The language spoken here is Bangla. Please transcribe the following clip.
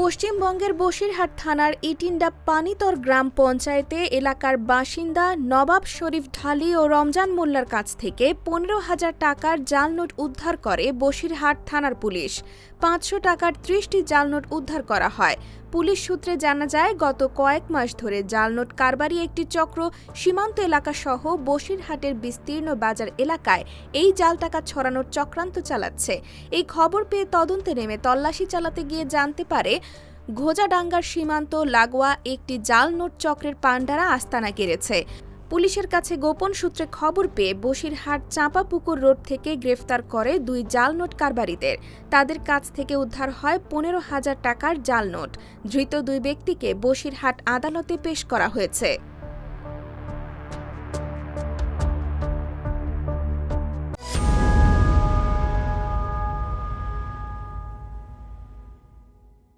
পশ্চিমবঙ্গের বসিরহাট থানার ইটিন্ডা পানিতর গ্রাম পঞ্চায়েতে এলাকার বাসিন্দা নবাব শরীফ ঢালি ও রমজান মোল্লার কাছ থেকে পনেরো হাজার টাকার জালনোট উদ্ধার করে বসিরহাট থানার পুলিশ। পাঁচশো টাকার ত্রিশটি জালনোট উদ্ধার করা হয়। পুলিশ সূত্রে জানা যায়, গত কয়েক মাস ধরে জালনোট কারবারি একটি চক্র সীমান্ত এলাকা সহ বসিরহাটের বিস্তীর্ণ বাজার এলাকায় এই জাল টাকা ছড়ানোর চক্রান্ত চালাচ্ছে। এই খবর পেয়ে তদন্তে নেমে তল্লাশি চালাতে গিয়ে জানতে পারে, ঘোজাডাঙ্গার সীমান্ত লাগোয়া একটি জাল নোট চক্রের পাণ্ডারা আস্তানা গেড়েছে পুলিশের কাছে গোপন সূত্রে খবর পেয়ে বসিরহাট চাঁপাপুকুর রোড থেকে গ্রেফতার করে দুই জাল নোট কারবারিদের। তাদের কাছ থেকে উদ্ধার হয় পনেরো হাজার টাকার জাল নোট। ধৃত দুই ব্যক্তিকে বসিরহাট আদালতে পেশ করা হয়েছে।